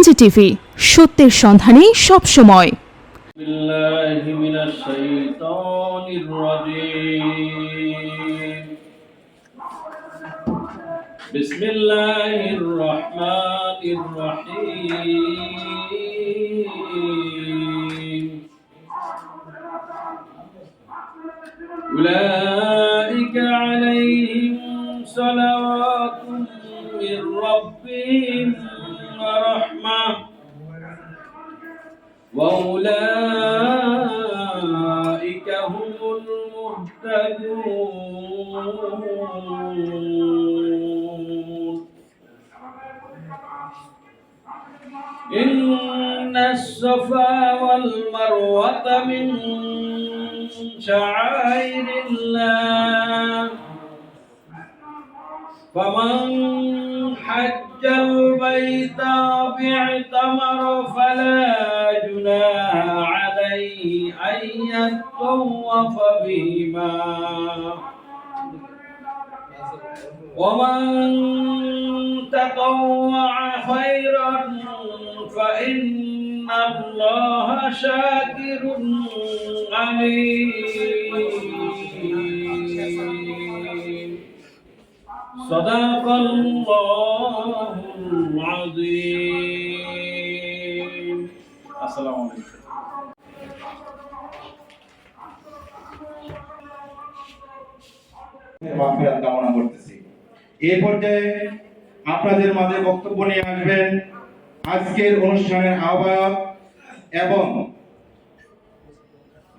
এনজিটিভি সত্যের সন্ধানে সবসময় بالله من الشيطان الرجيم بسم الله الرحمن الرحيم أولئك إن الصفا والمروة من شعائر الله. فمن حج البيت باعتمر فلا جناح عليه أن يطوف بهما. ومن تطوع خيرا فإن الله شاكر عليم صدق الله العظيم السلام عليكم মাগফিরাত কামনা করতেছি এই পর্যায়ে আপনাদের মাঝে বক্তব্য নিয়ে আসবেন আজকের অনুষ্ঠানের আহ্বায়ক এবং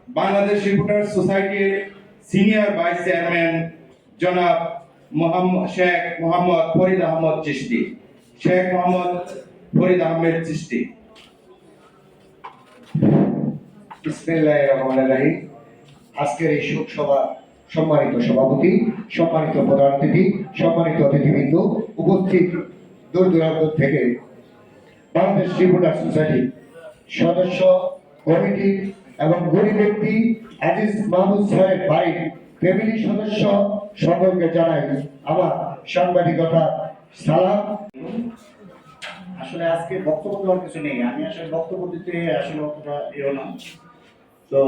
বাংলাদেশ রিপোর্টার সোসাইটির সিনিয়র ভাইস চেয়ারম্যান জনাব মোহাম্মদ শেখ মোহাম্মদ ফরিদ আহমদ চিশতি। শেখ মোহাম্মদ ফরিদ আহমেদ রহিম। আজকের এই শোক সভা সম্মানিত সভাপতি, সম্মানিত প্রধান অতিথি সম্মানিত অতিথিবৃন্দ উপস্থিত দূর দূরান্ত থেকে বাংলাদেশ রিপোর্টার সোসাইটি সদস্য, কমিটি এবং গরিব ব্যক্তি আজিজ মাহমুদ সাহেব বাড়ির ফ্যামিলি সদস্য সকলকে জানাই আমার সাংবাদিকতা সালাম। আসলে আজকে বক্তব্য দেওয়ার কিছু নেই। আমি আসলে বক্তব্য দিতে আসলে অতটা এও না তো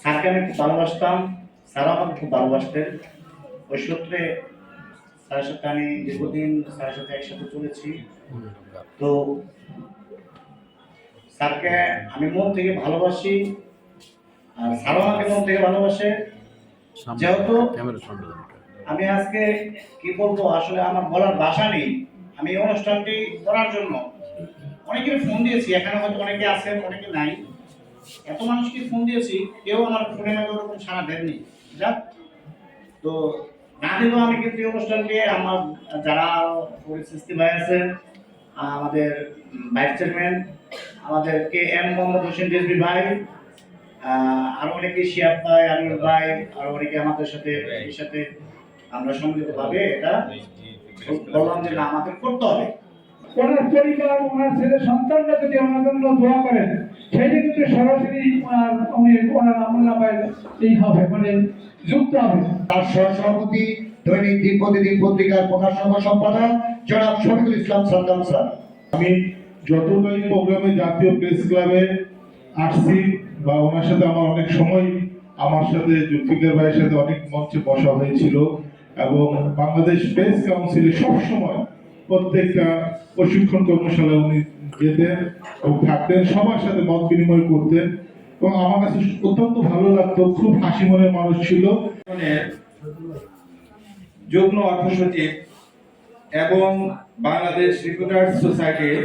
স্যারকে আমি ভালোবাসতাম। স্যার আমাকে খুব ভালোবাসতেন। ওই সূত্রে স্যারের সাথে আমি দীর্ঘদিন স্যারের সাথে একসাথে চলেছি। তো স্যারকে আমি মন থেকে ভালোবাসি আর স্যার আমাকে মন থেকে ভালোবাসে। যেহেতু আমি আজকে কি বলব আসলে আমার বলার ভাষা নেই। আমি এই অনুষ্ঠানটি করার জন্য অনেকের ফোন দিয়েছি এখানে হয়তো অনেকে আছেন অনেকে নাই। এত মানুষকে ফোন দিয়েছি কেউ আমার ফোনে না ওরকম সারা দেননি। তো না দিলেও আমি কিন্তু এই অনুষ্ঠানটি আমার যারা পরিস্থিতি ভাই আছেন আমাদের ভাইস চেয়ারম্যান আমাদের কে এম মোহাম্মদ হোসেন রেজবি ভাই আরও অনেকে শিয়াব ভাই আমির ভাই আরও অনেকে আমাদের সাথে এর সাথে আমরা সম্মিলিত ভাবে এটা বললাম যে না আমাদের করতে হবে। ওনার পরিবার ওনার ছেলে সন্তানরা যদি ওনার জন্য দোয়া করেন সেইটা কিন্তু সরাসরি ওনার উনি ওনার আমল নামায় এই হবে মানে যুক্ত হবে। তার সহসভাপতি দৈনিক দিন প্রতিদিন পত্রিকার প্রকাশনা সম্পাদক জনাব শফিকুল ইসলাম সাদ্দাম স্যার। আমি যতটাই প্রোগ্রামে জাতীয় প্রেস ক্লাবে আসছি বা ওনার সাথে আমার অনেক সময় আমার সাথে জুলফিকার ভাইয়ের সাথে অনেক মঞ্চে বসা হয়েছিল এবং বাংলাদেশ প্রেস কাউন্সিলে সবসময় প্রত্যেকটা প্রশিক্ষণ কর্মশালায় উনি যেতেন এবং থাকতেন সবার সাথে মত বিনিময় করতেন এবং আমার কাছে অত্যন্ত ভালো লাগতো খুব হাসি মনের মানুষ ছিল। যুগ্ম অর্থ সচিব এবং বাংলাদেশ রিপোর্টার সোসাইটির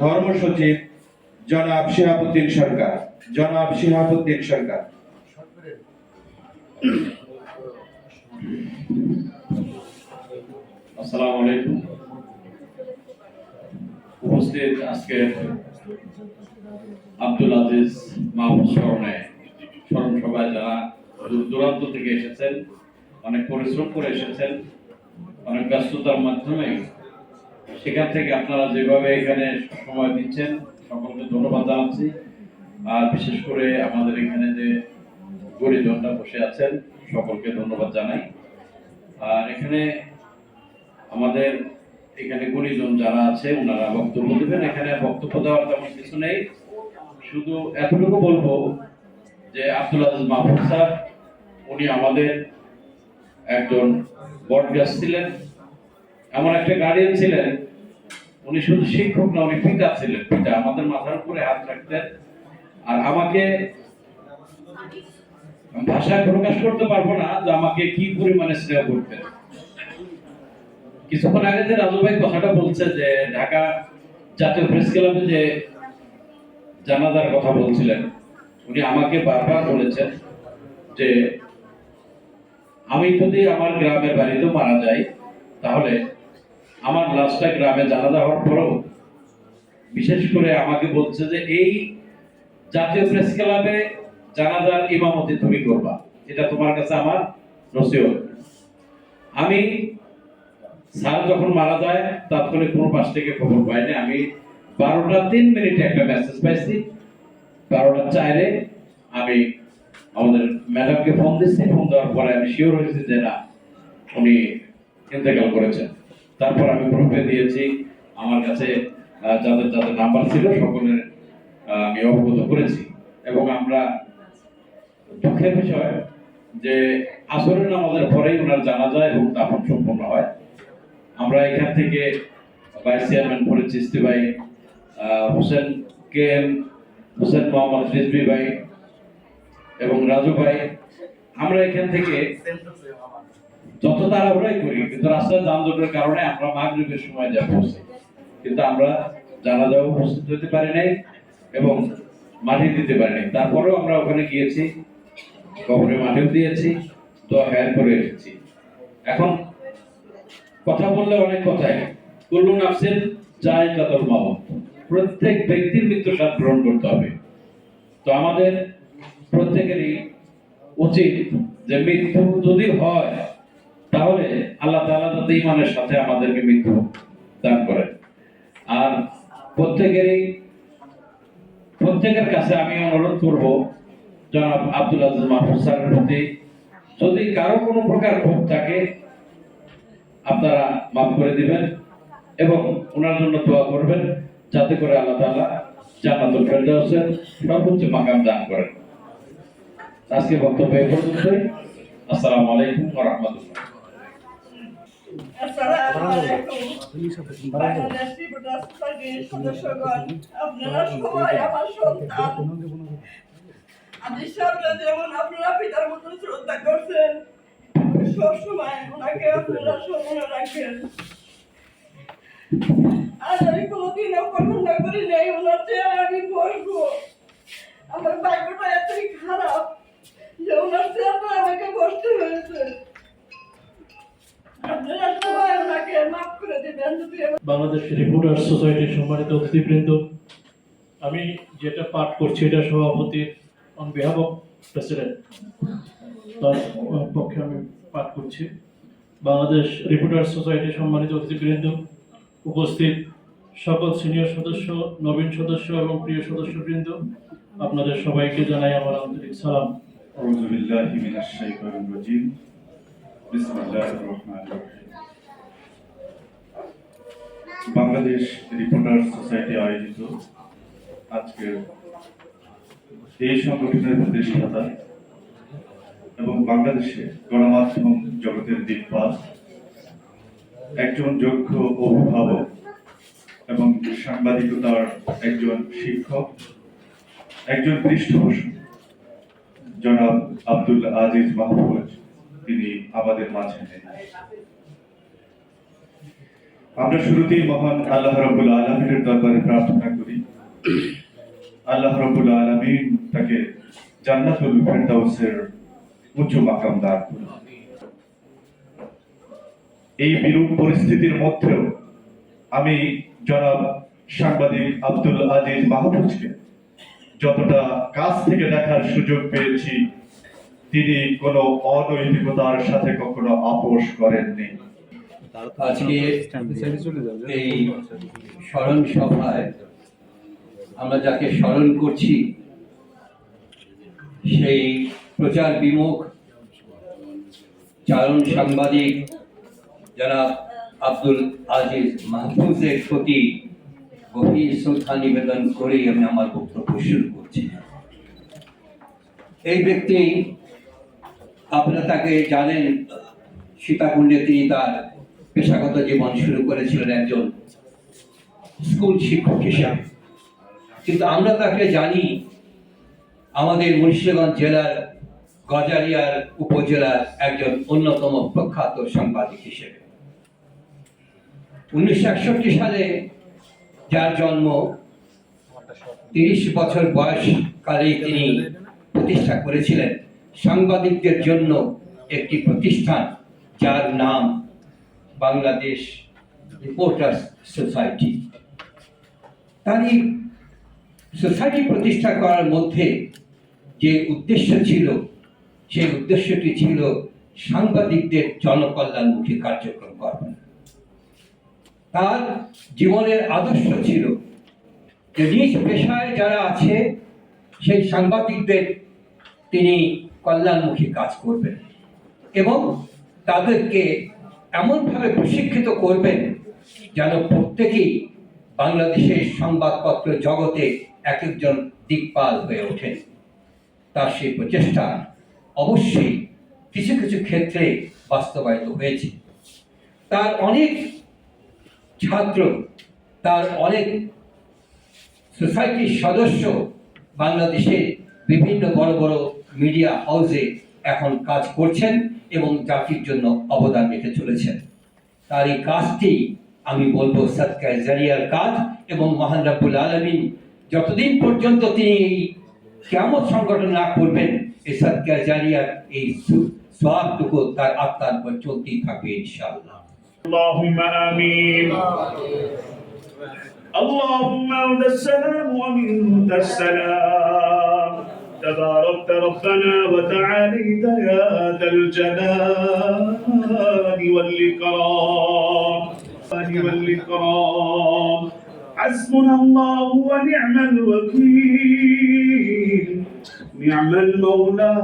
ধর্ম সচিব জনাব শিহাবুদ্দিন সরকার জনাব শিহাবুদ্দিন সরকার। আসসালামু আলাইকুম। উপস্থিত আজকের আব্দুল আজিজ মাহমুদ স্মরণে স্মরণ সভায় যারা দূর দূরান্ত থেকে এসেছেন, অনেক পরিশ্রম করে এসেছেন, অনেক ব্যস্ততার মাধ্যমে সেখান থেকে আপনারা যেভাবে এখানে সময় দিচ্ছেন, সকলকে ধন্যবাদ জানাচ্ছি। আর বিশেষ করে আমাদের এখানে যে গরিবজনরা বসে আছেন, সকলকে ধন্যবাদ জানাই। আর এখানে আমাদের এখানে গুণীজন যারা আছে, ওনারা বক্তব্য দেবেন। এখানে বক্তব্য দেওয়ার তেমন কিছু নেই। শুধু এতটুকু বলব যে আব্দুল আজিজ মাহফুজ স্যার, উনি আমাদের একজন বটগাছ ছিলেন। এমন একটা গার্ডিয়ান ছিলেন। উনি শুধু শিক্ষক না, উনি পিতা ছিলেন। পিতা আমাদের মাথার উপরে হাত রাখতেন। আর আমাকে ভাষায় প্রকাশ করতে পারব না যে আমাকে কি পরিমাণে স্নেহ করতেন। কিছুক্ষণ আগে যে রাজু ভাই কথাটা বলছে যে ঢাকা জাতীয় প্রেস ক্লাবে যে জানাজার কথা বলছিলেন, উনি আমাকে বারবার বলেছেন যে আমি যদি আমার গ্রামের বাড়িতে মারা যাই, তাহলে আমার লাশটা গ্রামে জানাজা হওয়ার পরেও বিশেষ করে আমাকে বলছে যে এই জাতীয় প্রেস ক্লাবে জানাজার ইমামতি তুমি করবা। এটা তোমার কাছে আমার নসিহত। আমি স্যার যখন মারা যায়, তাৎক্ষণিক কোনো পাশ থেকে খবর পাইনি আমি বারোটা তিন মিনিটে একটা মেসেজ পাইছি। বারোটা চাইরে আমি আমাদের ম্যাডামকে ফোন দিচ্ছি ফোন দেওয়ার পরে আমি শিওর হয়েছি যে না, উনি ইন্তেকাল করেছেন। তারপর আমি গ্রুপে দিয়েছি। আমার কাছে যাদের যাদের নাম্বার ছিল, সকলের আমি অবগত করেছি। এবং আমরা দুঃখের বিষয় যে আসরের নামাজের পরেই ওনার জানা যায় এবং দাফন সম্পন্ন হয়। আমরা এখান থেকে ভাইস চেয়ারম্যান ফরিদ চিস্তি ভাই হোসেন কে এম, হোসেন মোহাম্মদ রিজভি ভাই এবং রাজু ভাই, আমরা এখান থেকে যত তাড়াহুড়াই করি, কিন্তু রাস্তার যানজটের কারণে আমরা মাগরিবের সময় যা পৌঁছি কিন্তু আমরা জানাজাও উপস্থিত হতে পারি নাই এবং মাটি দিতে পারি নাই। তারপরেও আমরা ওখানে গিয়েছি কবরে মাটিও দিয়েছি তো খায়ের করে এসেছি। এখন কথা বললে অনেক কথাই কুল্লু নাফসের যায় কাতল মাওত প্রত্যেক ব্যক্তির মৃত্যু স্বাদ গ্রহণ করতে হবে। তো আমাদের প্রত্যেকেরই উচিত যে মৃত্যু যদি হয়, তাহলে আল্লাহ তাআলা যাতে ইমানের সাথে আমাদেরকে মৃত্যু দান করেন। আর প্রত্যেকেরই, প্রত্যেকের কাছে আমি অনুরোধ করব, জনাব আব্দুল আজিজ মাহফুজ স্যারের প্রতি, যদি কারও কোনো প্রকার ক্ষোভ থাকে আপনারা মাফ করে দিবেন এবং ওনার জন্য দোয়া করবেন যাতে করে আল্লাহ তাআলা জান্নাতুল ফেরদাউসের সর্বোচ্চ মাকাম দান করেন। আজকে বক্তব্য এই পর্যন্তই। আসসালামু আলাইকুম ওয়া রাহমাতুল্লাহ। আপনারা পিতার মতো শ্রদ্ধা করছেন সব সময় আমি কোনোদিনও কল্পনা করি ওনার আমি বসবো আমার এতই খারাপ যে ওনার চেয়ারটা আমাকে বসতে হয়েছে। বাংলাদেশ রিপোর্টার সোসাইটির সম্মানিত অতিথিবৃন্দ, আমি যেটা পাঠ করছি এটা সভাপতির অন বিহাফ প্রেসিডেন্ট তার পক্ষে আমি পাঠ করছি। বাংলাদেশ রিপোর্টার সোসাইটি সম্মানিত অতিথিবৃন্দ, উপস্থিত সকল সিনিয়র সদস্য, নবীন সদস্য এবং প্রিয় সদস্যবৃন্দ, আপনাদের সবাইকে জানাই আমার আন্তরিক সালাম। বাংলাদেশ রিপোর্টার সোসাইটি আয়োজিত আজকে এই সংগঠনের প্রতিষ্ঠাতা এবং বাংলাদেশে গণমাধ্যম জগতের দিকপাল, একজন যোগ্য অভিভাবক এবং সাংবাদিকতার একজন শিক্ষক, একজন পৃষ্ঠপোষক, জনাব আব্দুল আজিজ মাহফুজ, তিনি আমাদের মাঝে নেই। আমরা শুরুতেই মহান আল্লাহ রবুল আলমিনের দরবারে প্রার্থনা করি। আল্লাহ রবুল আলমিন তাকে জান্নাতুল ফেরদাউসের উচ্চ মাকাম দান এই বিরূপ পরিস্থিতির মধ্যেও আমি জনাব সাংবাদিক আব্দুল আজিজ মাহফুজকে যতটা কাছ থেকে দেখার সুযোগ পেয়েছি, তিনি কোনো অনৈতিকতার সাথে কখনো আপোষ করেননি। আজকে এই স্মরণ সভায় আমরা যাকে স্মরণ করছি, সেই প্রচার বিমুখ চারণ সাংবাদিক যারা আব্দুল আজিজ মাহফুজের প্রতি গভীর শ্রদ্ধা নিবেদন করেই আমি আমার বক্তব্য শুরু করছি। এই ব্যক্তি, আপনারা তাকে জানেন, সীতাকুণ্ডে তিনি তার পেশাগত জীবন শুরু করেছিলেন একজন স্কুল শিক্ষক হিসাবে। কিন্তু আমরা তাকে জানি, আমাদের মুন্সিগঞ্জ জেলার গজারিয়ার উপজেলার একজন অন্যতম প্রখ্যাত সাংবাদিক হিসেবে। উনিশশো একষট্টি সালে যার জন্ম তিরিশ বছর বয়সকালেই তিনি প্রতিষ্ঠা করেছিলেন, সাংবাদিকদের জন্য একটি প্রতিষ্ঠান যার নাম বাংলাদেশ রিপোর্টার্স সোসাইটি। তারই সোসাইটি প্রতিষ্ঠা করার মধ্যে যে উদ্দেশ্য ছিল সেই উদ্দেশ্যটি ছিল সাংবাদিকদের জনকল্যাণমুখী কার্যক্রম করা তার জীবনের আদর্শ ছিল যে নিজ পেশায় যারা আছে, সেই সাংবাদিকদের তিনি কল্যাণমুখী কাজ করবেন এবং তাদেরকে এমনভাবে প্রশিক্ষিত করবেন যেন প্রত্যেকেই বাংলাদেশের সংবাদপত্র জগতে এক একজন দিকপাল হয়ে ওঠেন। তার সেই প্রচেষ্টা অবশ্যই কিছু কিছু ক্ষেত্রে বাস্তবায়িত হয়েছে। তার অনেক ছাত্র, তার অনেক সোসাইটির সদস্য বাংলাদেশের বিভিন্ন বড় বড় মিডিয়া হাউসে এখন কাজ করছেন এবং জাতির জন্য অবদান রেখে চলেছেন। তার এই কাজটি আমি বলব সৎকার জারিয়ার কাজ এবং মহান রাব্বুল আলমিন যতদিন পর্যন্ত তিনি কেমন সংগঠন না করবেন এই সৎকার জারিয়ার এই সোয়াবটুকু তার আত্মার উপর চলতেই থাকবে ইনশাআল্লাহ اللهم آمين اللهم أنت السلام ومنك السلام تباركت ربنا وتعاليت يا ذا الجلال والإكرام والإكرام حسبنا الله ونعم الوكيل نعم المولى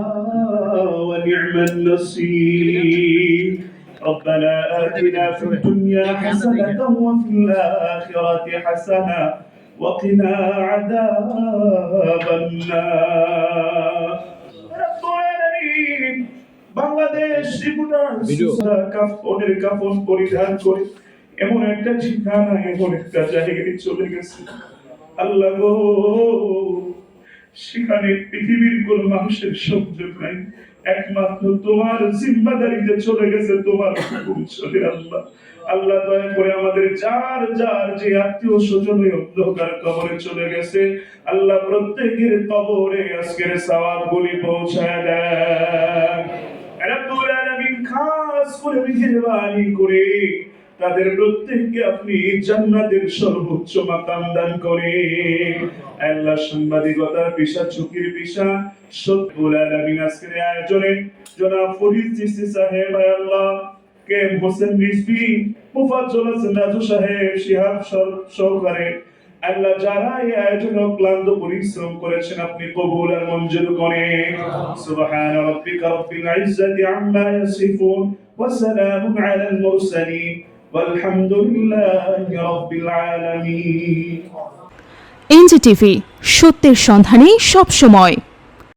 ونعم النصير ربنا آتنا في الدنيا حسنة وفي الآخرة حسنة وقنا عذاب النار رب العالمين বাংলাদেশ ত্রিপুরার কাফনের কাফন পরিধান করে এমন একটা ঠিকানা এমন একটা জায়গায় চলে গেছে আল্লাহ গো সেখানে পৃথিবীর কোন মানুষের সংযোগ নাই। একমাত্র তোমার জিম্মাদারিতে চলে গেছে তোমার হুকুম আল্লাহ। আল্লাহ দয়া করে আমাদের যার যার যে আত্মীয় স্বজন অন্ধকার কবরে চলে গেছে, আল্লাহ প্রত্যেকের কবরে আজকের সওয়াব বলি পৌঁছায় দেয় রব্বুল আলামিন খাস করে মেহেরবানি করে তাদের প্রত্যেককে আপনি জান্নাতের সর্বোচ্চ মাকাম দান করে আল্লাহ সাংবাদিকতার পেশা ঝুঁকির পেশা সত্যুল আলামিন আজকের আয়োজনে জনাব ফরিদ চিস্তি সাহেব আল্লাহ কে হোসেন রিজভি, মুফাজ্জল হাসান রাজু সাহেব, শিহাব সহকারে আল্লাহ যারা এই আয়োজনে ক্লান্ত পরিশ্রম করেছেন, আপনি কবুল আর মঞ্জুর করেন। সুবহান রাব্বিকা রাব্বিল ইজ্জাতি আম্মা ইয়াসিফুন ওয়া সালামুন আলাল মুরসালিন। এনজিটিভি সত্যের সন্ধানে সবসময়।